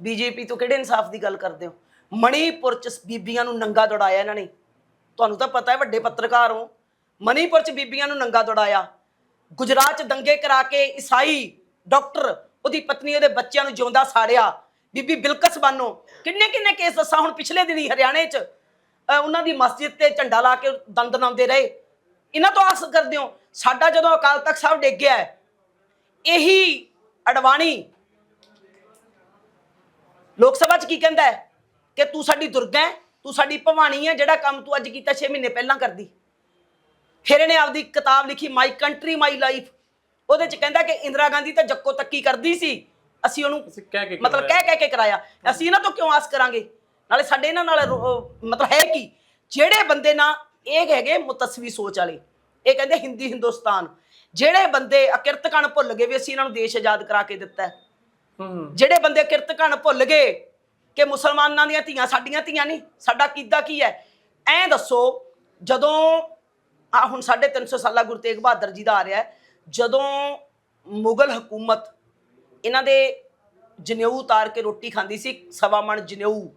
BJP ਤੋਂ ਕਿਹੜੇ ਇਨਸਾਫ ਦੀ ਗੱਲ ਕਰਦੇ ਹੋ? ਮਣੀਪੁਰ ਚ ਬੀਬੀਆਂ ਨੂੰ ਨੰਗਾ ਦੌੜਾਇਆ ਇਹਨਾਂ ਨੇ। ਤੁਹਾਨੂੰ ਤਾਂ ਪਤਾ ਹੈ ਵੱਡੇ ਪੱਤਰਕਾਰ ਹੋ। ਮਣੀਪੁਰ ਚ ਬੀਬੀਆਂ ਨੂੰ ਨੰਗਾ ਦੌੜਾਇਆ। ਗੁਜਰਾਤ ਚ ਦੰਗੇ ਕਰਾ ਕੇ ਈਸਾਈ ਡਾਕਟਰ, ਉਹਦੀ ਪਤਨੀ, ਉਹਦੇ ਬੱਚਿਆਂ ਨੂੰ ਜਿਉਂਦਾ ਸਾੜਿਆ। ਬੀਬੀ ਬਿਲਕਸ ਬਾਨੋ ਕਿੰਨੇ ਕਿੰਨੇ ਕੇਸ ਦੱਸਾਂ ਹੁਣ ਪਿਛਲੇ ਦਿਨੀ ਹਰਿਆਣੇ ਚ? ਉਹਨਾਂ ਦੀ ਮਸਜਿਦ ਤੇ ਝੰਡਾ ਲਾ ਕੇ ਦੰਦ ਨਾਉਂਦੇ ਰਹੇ। ਇਹਨਾਂ ਤੋਂ ਆਸ ਕਰਦੇ ਹੋ? ਸਾਡਾ ਜਦੋਂ ਅਕਾਲ ਤਖਤ ਸਾਹਿਬ ਡਿੱਗ ਗਿਆ ਇਹੀ ਅਡਵਾਣੀ ਲੋਕ ਸਭਾ 'ਚ ਕੀ ਕਹਿੰਦਾ ਹੈ? ਕਿ ਤੂੰ ਸਾਡੀ ਦੁਰਗਾ ਹੈ ਤੂੰ ਸਾਡੀ ਭਵਾਨੀ ਹੈ ਜਿਹੜਾ ਕੰਮ ਤੂੰ ਅੱਜ ਕੀਤਾ 6 ਮਹੀਨੇ ਪਹਿਲਾਂ ਕਰਦੀ। ਫਿਰ ਇਹਨੇ ਆਪਦੀ ਕਿਤਾਬ ਲਿਖੀ ਮਾਈ ਕੰਟਰੀ ਮਾਈ ਲਾਈਫ ਉਹਦੇ 'ਚ ਕਹਿੰਦਾ ਕਿ ਇੰਦਰਾ ਗਾਂਧੀ ਤਾਂ ਜੱਕੋ ਤੱਕੀ ਕਰਦੀ ਸੀ। ਅਸੀਂ ਉਹਨੂੰ ਅਸੀਂ ਕਹਿ ਕੇ ਮਤਲਬ ਕਹਿ ਕਹਿ ਕੇ ਕਰਾਇਆ। ਅਸੀਂ ਇਹਨਾਂ ਤੋਂ ਕਿਉਂ ਆਸ ਕਰਾਂਗੇ? ਨਾਲੇ ਸਾਡੇ ਇਹਨਾਂ ਨਾਲ ਮਤਲਬ ਹੈ ਕੀ? ਜਿਹੜੇ ਬੰਦੇ ਨਾ ਇਹ ਹੈਗੇ ਮੁਤਸਵੀ ਸੋਚ ਵਾਲੇ ਇਹ ਕਹਿੰਦੇ ਹਿੰਦੀ ਹਿੰਦੁਸਤਾਨ। ਜਿਹੜੇ ਬੰਦੇ ਅਕਿਰਤਕਣ ਭੁੱਲ ਗਏ ਵੀ ਅਸੀਂ ਇਹਨਾਂ ਨੂੰ ਦੇਸ਼ ਆਜ਼ਾਦ ਕਰਾ ਕੇ ਦਿੱਤਾ ਹੂੰ। ਜਿਹੜੇ ਬੰਦੇ ਕਿਰਤਕਣ ਭੁੱਲ ਗਏ ਕਿ ਮੁਸਲਮਾਨਾਂ ਦੀਆਂ ਧੀਆਂ ਸਾਡੀਆਂ ਧੀਆਂ ਨਹੀਂ ਸਾਡਾ ਕੀਦਾ ਕੀ ਹੈ? ਐਂ ਦੱਸੋ ਜਦੋਂ ਆ ਹੁਣ 350 ਸਾਲਾ ਗੁਰੂ ਤੇਗ ਬਹਾਦਰ ਜੀ ਦਾ ਆ ਰਿਹਾ ਜਦੋਂ ਮੁਗਲ ਹਕੂਮਤ ਇਹਨਾਂ ਦੇ ਜਨੇਊ ਉਤਾਰ ਕੇ ਰੋਟੀ ਖਾਂਦੀ ਸੀ ਸਵਾ ਮਣ ਜਨੇਊ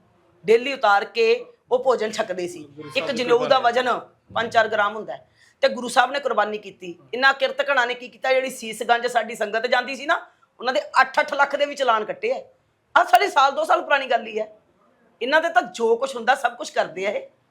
ਡੇਲੀ ਉਤਾਰ ਕੇ ਉਹ ਭੋਜਨ ਛਕਦੇ ਸੀ। ਇੱਕ ਜਨੇਊ ਦਾ ਵਜਨ 5-4 ਗ੍ਰਾਮ ਹੁੰਦਾ ਹੈ। ਤੇ ਗੁਰੂ ਸਾਹਿਬ ਨੇ ਕੁਰਬਾਨੀ ਕੀਤੀ। ਇਹਨਾਂ ਕਿਰਤਕਣਾ ਨੇ ਕੀ ਕੀਤਾ? ਜਿਹੜੀ ਸੀਸ ਗੰਜ ਸਾਡੀ ਸੰਗਤ ਜਾਂਦੀ ਸੀ ਨਾ ਉਹਨਾਂ ਦੇ 8-8 ਲੱਖ ਦੇ ਵੀ ਚਲਾਨ ਕੱਟੇ ਆ। ਆ ਸਾਡੀ ਸਾਲ 2 ਸਾਲ ਪੁਰਾਣੀ ਗੱਲ ਹੀ ਹੈ। ਇਹਨਾਂ ਦੇ ਤਾਂ ਜੋ ਕੁਝ ਹੁੰਦਾ, ਸਭ ਕੁਝ ਕਰਦੇ ਆ ਇਹ।